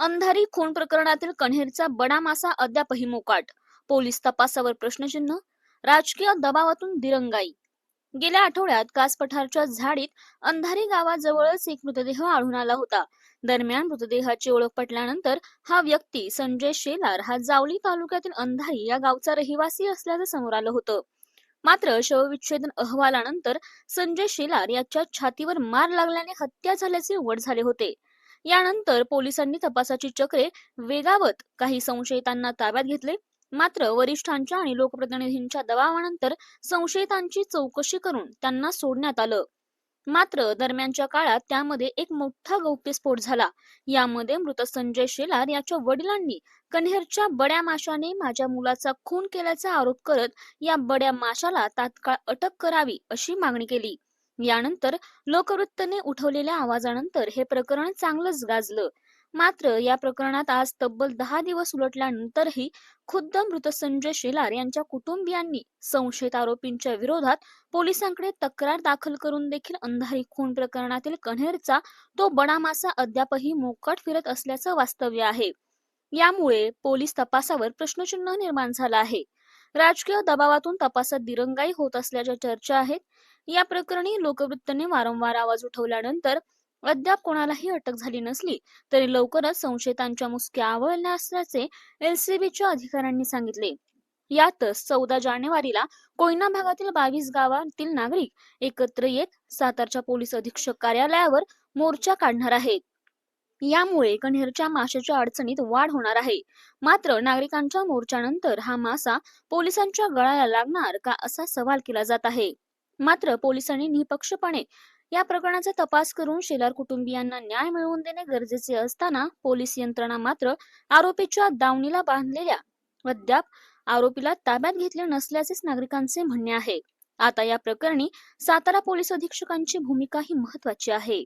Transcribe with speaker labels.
Speaker 1: अंधारी खून प्रकरणातील कण्हेरचा बडा मासा अद्यापही मोकाट. पोलीस तपासावर प्रश्नचिन्ह राजकीय दबावातून दिरंगाई. गेल्या आठवड्यात कास पठारच्या झाडीत अंधारी गावाजवळच एक मृतदेह आढळून आला होता. दरम्यान मृतदेहाची ओळख पटल्यानंतर हा व्यक्ती संजय शेलार हा जावली तालुक्यातील अंधारी या गावचा रहिवासी असल्याचं समोर आलं होतं. मात्र शवविच्छेदन अहवालानंतर संजय शेलार याच्या छातीवर मार लागल्याने हत्या झाल्याचे उघड झाले होते. यानंतर पोलिसांनी तपासाची चक्रे वेगावत काही संशयितांना ताब्यात घेतले. मात्र वरिष्ठांच्या आणि लोकप्रतिनिधींच्या दबावानंतर संशयितांची चौकशी करून त्यांना सोडण्यात आलं. मात्र दरम्यानच्या काळात त्यामध्ये एक मोठा गौप्यस्फोट झाला. यामध्ये मृत संजय शेलार याच्या वडिलांनी कन्हेरच्या बड्या माशाने माझ्या मुलाचा खून केल्याचा आरोप करत या बड्या माशाला तात्काळ अटक करावी अशी मागणी केली. यानंतर लोकवृत्तने उठवलेल्या आवाजानंतर हे प्रकरण चांगलंच गाजलं. मात्र या प्रकरणात आज तब्बल दहा दिवस उलटल्यानंतरही खुद्द मृत संजय शेलार यांच्या कुटुंबियांनी संशयित आरोपींच्या विरोधात पोलिसांकडे तक्रार दाखल करून देखील अंधारी खून प्रकरणातील कन्हेरचा तो बडामासा अद्यापही मोकट फिरत असल्याचं वास्तव्य आहे. यामुळे पोलीस तपासावर प्रश्नचिन्ह निर्माण झालं आहे. राजकीय दबावातून तपासात दिरंगाई होत असल्याच्या चर्चा आहेत. या प्रकरणी लोकवृत्तने वारंवार आवाज उठवल्यानंतर अद्याप कोणालाही अटक झाली नसली तरी लवकरच संशयितांच्या मुसक्या आवळल्या असल्याचे एलसीबीच्या अधिकाऱ्यांनी सांगितले. यातच चौदा जानेवारीला कोयना भागातील बावीस गावातील नागरिक एकत्र येत सातारच्या पोलीस अधीक्षक कार्यालयावर मोर्चा काढणार आहेत. यामुळे कण्हेरच्या माशाच्या अडचणीत वाढ होणार आहे. मात्र नागरिकांच्या मोर्चानंतर हा मासा पोलिसांच्या गळाला लागणार का असा सवाल केला जात आहे. मात्र पोलिसांनी निपक्षपणे या प्रकरणाचा तपास करून शेलार कुटुंबियांना न्याय मिळवून देणे गरजेचे असताना पोलीस यंत्रणा मात्र आरोपीच्या दावणीला बांधलेल्या अद्याप आरोपीला ताब्यात घेतले नसल्याचेच नागरिकांचे म्हणणे आहे. आता या प्रकरणी सातारा पोलीस अधीक्षकांची भूमिका ही महत्वाची आहे.